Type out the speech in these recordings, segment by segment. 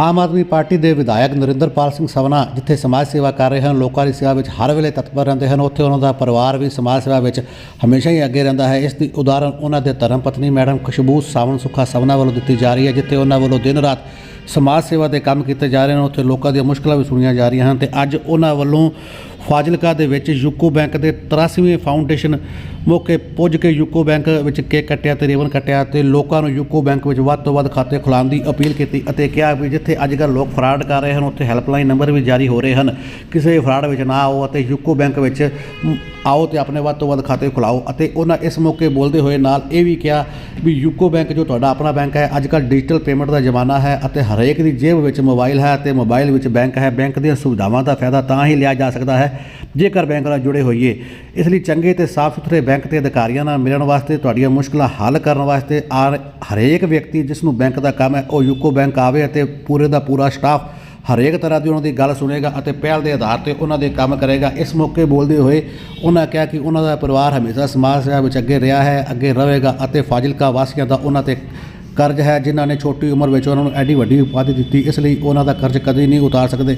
Aam Aadmi party ਦੇ ਵਿਧਾਇਕ ਨਰਿੰਦਰਪਾਲ ਸਿੰਘ ਸਵਨਾ, ਜਿੱਥੇ ਸਮਾਜ ਸੇਵਾ ਕਰ ਰਹੇ ਹਨ, ਲੋਕਾਂ ਦੀ ਸੇਵਾ ਵਿੱਚ ਹਰ ਵੇਲੇ ਤਤਪਰ ਰਹਿੰਦੇ ਹਨ, ਉੱਥੇ ਉਹਨਾਂ ਦਾ ਪਰਿਵਾਰ ਵੀ ਸਮਾਜ ਸੇਵਾ ਵਿੱਚ ਹਮੇਸ਼ਾ ਹੀ ਅੱਗੇ ਰਹਿੰਦਾ ਹੈ। ਇਸ ਦੀ ਉਦਾਹਰਣ ਉਹਨਾਂ ਦੇ ਧਰਮ ਪਤਨੀ ਮੈਡਮ ਖੁਸ਼ਬੂ ਸਾਵਣ ਸੁੱਖਾ ਸਵਨਾ ਵੱਲੋਂ ਦਿੱਤੀ ਜਾ ਰਹੀ ਹੈ, ਜਿੱਥੇ ਉਹਨਾਂ ਵੱਲੋਂ ਦਿਨ ਰਾਤ ਸਮਾਜ ਸੇਵਾ ਦੇ ਕੰਮ ਕੀਤੇ ਜਾ ਰਹੇ ਹਨ, ਉੱਥੇ ਲੋਕਾਂ ਦੀਆਂ ਮੁਸ਼ਕਲਾਂ ਵੀ ਸੁਣੀਆਂ ਜਾ ਰਹੀਆਂ ਹਨ ਤੇ ਅੱਜ ਉਹਨਾਂ ਵੱਲੋਂ ਫਾਜ਼ਿਲਕਾ ਦੇ ਵਿੱਚ ਯੂਕੋ ਬੈਂਕ ਦੇ 83ਵੇਂ ਫਾਊਂਡੇਸ਼ਨ ਮੌਕੇ ਪੁੱਜ ਕੇ ਯੂਕੋ ਬੈਂਕ ਵਿੱਚ ਕੇਕ ਕੱਟਿਆ ਤੇ ਰਿਬਨ ਕੱਟਿਆ ਤੇ ਲੋਕਾਂ ਨੂੰ ਯੂਕੋ ਬੈਂਕ ਵਿੱਚ ਵੱਧ ਤੋਂ ਵੱਧ ਖਾਤੇ ਖੁਲਾਉਣ ਦੀ ਅਪੀਲ ਕੀਤੀ ਅਤੇ ਕਿਹਾ ਵੀ ਜਿੱਥੇ ਅੱਜ ਕੱਲ੍ਹ ਲੋਕ ਫਰਾਡ ਕਰ ਰਹੇ ਹਨ, ਉੱਥੇ ਹੈਲਪਲਾਈਨ ਨੰਬਰ ਵੀ ਜਾਰੀ ਹੋ ਰਹੇ ਹਨ। ਕਿਸੇ ਫਰਾਡ ਵਿੱਚ ਨਾ ਆਓ ਅਤੇ ਯੂਕੋ ਬੈਂਕ ਵਿੱਚ ਆਓ ਤੇ ਆਪਣੇ ਵੱਧ ਤੋਂ ਵੱਧ ਖਾਤੇ ਖੁਲਾਓ ਅਤੇ ਉਹਨਾਂ ਇਸ ਮੌਕੇ ਬੋਲਦੇ ਹੋਏ ਨਾਲ ਇਹ ਵੀ ਕਿਹਾ ਵੀ ਯੂਕੋ ਬੈਂਕ ਜੋ ਤੁਹਾਡਾ ਆਪਣਾ ਬੈਂਕ ਹੈ ਅੱਜ ਕੱਲ੍ਹ ਡਿਜੀਟਲ ਪੇਮੈਂਟ ਦਾ ਜ਼ਮਾਨਾ ਹੈ ਅਤੇ ਹਰੇਕ ਦੀ ਜੇਬ ਵਿੱਚ ਮੋਬਾਈਲ ਹੈ ਅਤੇ ਮੋਬਾਈਲ ਵਿੱਚ ਬੈਂਕ ਹੈ। ਬੈਂਕ ਦੀਆਂ ਸੁਵਿਧਾਵਾਂ ਦਾ ਫਾਇਦਾ ਤਾਂ ਹੀ ਲਿਆ ਜਾ ਸਕਦਾ ਹੈ, ਜੇਕਰ ਬੈਂਕ ਨਾਲ ਜੁੜੇ ਹੋਈਏ। ਇਸ ਲਈ ਚੰਗੇ ਤੇ ਸਾਫ਼ ਸੁਥਰੇ ਬੈਂਕ ਦੇ ਅਧਿਕਾਰੀਆਂ ਨਾਲ ਮਿਲਣ ਵਾਸਤੇ ਤੁਹਾਡੀਆਂ ਮੁਸ਼ਕਲਾਂ ਹੱਲ ਕਰਨ ਵਾਸਤੇ ਆ ਹਰੇਕ ਵਿਅਕਤੀ ਜਿਸ ਨੂੰ ਬੈਂਕ ਦਾ ਕੰਮ ਹੈ, ਉਹ ਯੂਕੋ ਬੈਂਕ ਆਵੇ ਅਤੇ ਪੂਰੇ ਦਾ ਪੂਰਾ ਸਟਾਫ ਹਰੇਕ ਤਰ੍ਹਾਂ ਦੀ ਉਹਨਾਂ ਦੀ ਗੱਲ ਸੁਣੇਗਾ ਅਤੇ ਪਹਿਲ ਦੇ ਆਧਾਰ ਤੇ ਉਹਨਾਂ ਦੇ ਕੰਮ ਕਰੇਗਾ। ਇਸ ਮੌਕੇ ਬੋਲਦੇ ਹੋਏ ਉਹਨਾਂ ਕਿਹਾ ਕਿ ਉਹਨਾਂ ਦਾ ਪਰਿਵਾਰ ਹਮੇਸ਼ਾ ਸਮਾਜ ਸੇਵਾ ਵਿੱਚ ਅੱਗੇ ਰਿਹਾ ਹੈ, ਅੱਗੇ ਰਹੇਗਾ ਅਤੇ ਫਾਜ਼ਿਲਕਾ ਵਾਸੀਆਂ ਦਾ ਉਹਨਾਂ ਤੇ ਕਰਜ਼ ਹੈ, ਜਿਨ੍ਹਾਂ ਨੇ ਛੋਟੀ ਉਮਰ ਵਿੱਚ ਉਹਨਾਂ ਨੂੰ ਐਡੀ ਵੱਡੀ ਉਪਾਧੀ ਦਿੱਤੀ। ਇਸ ਲਈ ਉਹਨਾਂ ਦਾ ਕਰਜ਼ ਕਦੇ ਨਹੀਂ ਉਤਾਰ ਸਕਦੇ।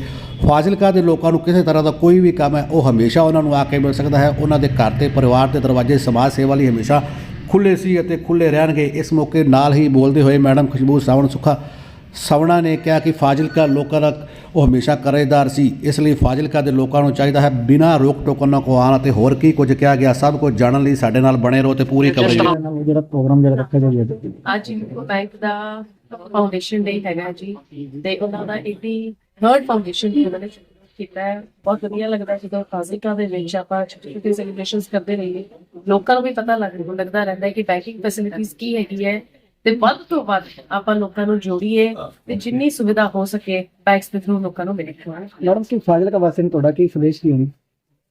ਫਾਜ਼ਿਲਕਾ ਦੇ ਲੋਕਾਂ ਨੂੰ ਕਿਸੇ ਤਰ੍ਹਾਂ ਦਾ ਕੋਈ ਵੀ ਕੰਮ ਹੈ, ਉਹ ਹਮੇਸ਼ਾ ਉਹਨਾਂ ਨੂੰ ਆ ਕੇ ਮਿਲ ਸਕਦਾ ਹੈ। ਉਹਨਾਂ ਦੇ ਘਰ ਤੇ ਪਰਿਵਾਰ ਦੇ ਦਰਵਾਜ਼ੇ ਸਮਾਜ ਸੇਵਾ ਲਈ ਹਮੇਸ਼ਾ ਖੁੱਲੇ ਸੀ ਅਤੇ ਖੁੱਲੇ ਰਹਿਣਗੇ। ਇਸ ਮੌਕੇ ਨਾਲ ਹੀ ਬੋਲਦੇ ਹੋਏ ਮੈਡਮ ਖੁਸ਼ਬੂ ਸਾਵਣ ਸੁਖਾ ਸਵਣਾ ਨੇ ਕਿਹਾ ਕਿ ਫਾਜ਼ਿਲਕਾ ਲੋਕਾਂ ਦਾ ਉਹ ਹਮੇਸ਼ਾ ਕਰੇਦਾਰ ਸੀ ਇਸ ਲਈ ਫਾਜ਼ਿਲਕਾ ਦੇ ਲੋਕਾਂ ਨੂੰ ਚਾਹੀਦਾ ਹੈ ਬਿਨਾਂ ਰੋਕ ਟੋਕ ਉਹਨਾਂ ਕੋ ਆਉਣ ਅਤੇ ਹੋਰ ਕੀ ਕੁਝ ਕਿਹਾ ਗਿਆ ਸਭ ਕੁਝ ਜਾਣਨ ਲਈ ਸਾਡੇ ਨਾਲ ਬਣੇ ਰਹੋ ਤੇ ਪੂਰੀ ਕਵਰੇਜ ਜਿਹੜਾ ਪ੍ਰੋਗਰਾਮ ਜਿਹੜਾ ਰੱਖਿਆ ਗਿਆ ਜੀ ਅੱਜ। ਯੂਕੋ ਬੈਂਕ ਦਾ ਫਾਊਂਡੇਸ਼ਨ ਡੇ ਹੈਗਾ ਜੀ ਤੇ ਉਹਨਾਂ ਦਾ 83rd ਫਾਊਂਡੇਸ਼ਨ ਡੇ ਉਹਨਾਂ ਨੇ ਕੀਤਾ ਹੈ। ਬਹੁਤ ਵਧੀਆ ਲੱਗਦਾ ਜਦੋਂ ਫਾਜ਼ਿਲਕਾ ਦੇ ਵਿੱਚ ਆਪਾਂ ਛੋਟੇ ਛੋਟੇ ਸੈਲੀਬ੍ਰੇਸ਼ਨਸ ਕਰਦੇ ਰਹੀਏ ਲੋਕਾਂ ਨੂੰ ਵੀ ਪਤਾ ਲੱਗ ਲੱਗਦਾ ਰਹਿੰਦਾ ਹੈ ਕਿ ਬੈਂਕਿੰਗ ਫੈਸਿਲਿਟੀਜ਼ ਕੀ ਹੈਗੀ ਹੈ ਤੇ ਵੱਧ ਤੋਂ ਵੱਧ ਆਪਾਂ ਲੋਕਾਂ ਨੂੰ ਜੋੜੀਏ ਤੇ ਜਿੰਨੀ ਸੁਵਿਧਾ ਹੋ ਸਕੇ ਬੈਂਕਸ ਦੇ ਥਰੂ ਲੋਕਾਂ ਨੂੰ ਮਿਲੇ। ਮੈਡਮ ਕੀ ਫਾਜ਼ਿਲਕਾ ਵਾਸੀ ਨੂੰ ਤੁਹਾਡਾ ਕੀ ਸੰਦੇਸ਼ ਕੀ ਹੋਣੀ?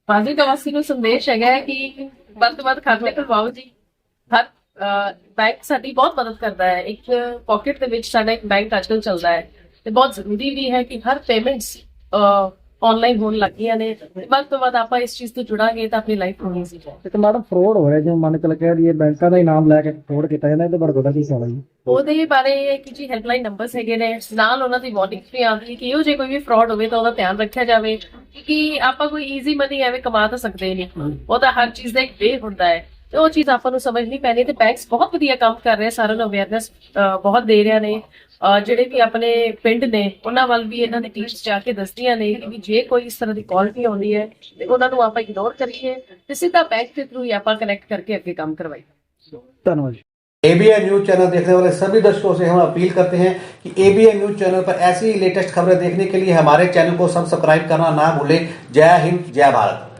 ਫਾਜ਼ਿਲਕਾ ਵਾਸੀ ਨੂੰ ਸੰਦੇਸ਼ ਹੈਗਾ ਕਿ ਵੱਧ ਤੋਂ ਵੱਧ ਖਾਤੇ ਖੁਲਵਾਓ ਜੀ। ਹਰ ਬੈਂਕ ਸਾਡੀ ਬਹੁਤ ਮਦਦ ਕਰਦਾ ਹੈ। ਇੱਕ ਪਾਕਟ ਦੇ ਵਿੱਚ ਸਾਡਾ ਇੱਕ ਬੈਂਕ ਅੱਜਕੱਲ ਚੱਲਦਾ ਹੈ। ਤੇ ਬਹੁਤ ਜ਼ਰੂਰੀ ਵੀ ਹੈ ਕਿ ਹਰ ਪੇਮੈਂਟਸ ਆਨਲਾਈਨ ਹੋਣ ਲੱਗੀਆਂ ਨੇ। ਤੇ ਵੱਧ ਤੋਂ ਵੱਧ ਆਪਾਂ ਇਸ ਚੀਜ਼ ਤੋਂ ਜੁੜਾਂਗੇ ਤਾਂ ਆਪਣੀ ਲਾਈਫ ਹੋਣੀ ਸੀ। ਤੇ ਮੈਡਮ ਫਰੋਡ ਹੋ ਰਿਹਾ ਜਿਵੇਂ ਮੰਨ ਕੇ ਲੱਗਿਆ ਇਹ ਬੈਂਕਾਂ ਦਾ ਹੀ ਨਾਮ ਲੈ ਕੇ ਫਰੋਡ ਕੀਤਾ ਜਾਂਦਾ ਇਹਦੇ ਬਾਰੇ ਤੁਹਾਡਾ ਕੀ ਖਿਆਲ ਹੈ ਜੀ। ਉਹਦੇ ਬਾਰੇ ਇਹ ਹੈ ਕਿ ਜੀ ਹੈਲਪਲਾਈਨ ਨੰਬਰਸ ਹੈਗੇ ਨੇ ਨਾਲ ਉਹਨਾਂ ਦੀ ਵਾਰਨਿੰਗਸ ਵੀ ਆਉਂਦੀ ਕਿ ਇਹੋ ਜੇ ਕੋਈ ਵੀ ਫਰਾਡ ਹੋਵੇ ਤਾਂ ਉਹਦਾ ਧਿਆਨ ਰੱਖਿਆ ਜਾਵੇ ਕਿ ਆਪਾਂ ਕੋਈ ਈਜ਼ੀ ਮਨੀ ਐਵੇਂ ਕਮਾ ਤਾਂ ਸਕਦੇ ਨਹੀਂ। ਉਹਦਾ ਹਰ ਚੀਜ਼ ਦਾ ਇੱਕ ਵੇ ਹੁੰਦਾ ਹੈ। ਤੇ ਉਹ ਚੀਜ਼ ਆਪਾਂ ਨੂੰ ਸਮਝਣੀ ਪੈਣੀ ਤੇ ਬੈਂਕਸ ਬਹੁਤ ਵਧੀਆ ਕੰਮ ਕਰ ਰਹੇ ਆ ਸਾਰਿਆਂ ਨੂੰ ਅਵੇਅਰਨੈਸ ਬਹੁਤ ਦੇ ਰਿਹਾ ਨੇ ਅਹ ਜਿਹੜੇ ਵੀ ਆਪਣੇ ਪਿੰਡ ਨੇ ਉਹਨਾਂ ਵੱਲ ਵੀ ਇਹਨਾਂ ਦੇ ਟੀਮਸ ਜਾ ਕੇ ਦੱਸਦੀਆਂ ਨੇ ਕਿ ਵੀ ਜੇ ਕੋਈ ਇਸ ਤਰ੍ਹਾਂ ਦੀ ਕਾਲ ਵੀ ਆਉਂਦੀ ਹੈ ਤੇ ਉਹਨਾਂ ਨੂੰ ਆਪਾਂ ਇਗਨੋਰ ਕਰੀਏ ਤੇ ਸਿੱਧਾ ਬੈਂਕ ਦੇ ਥਰੂ ਹੀ ਆਪਾਂ ਕਨੈਕਟ ਕਰਕੇ ਅੱਗੇ ਕੰਮ ਕਰਵਾਈਏ ਧੰਨਵਾਦ ਜੀ एबीएन न्यूज चैनल देखने वाले सभी दर्शकों से हम अपील करते हैं कि एबीएन न्यूज चैनल पर ऐसी ही लेटेस्ट खबरें देखने के लिए हमारे चैनल को सब्सक्राइब करना ना भूलें जय हिंद जय भारत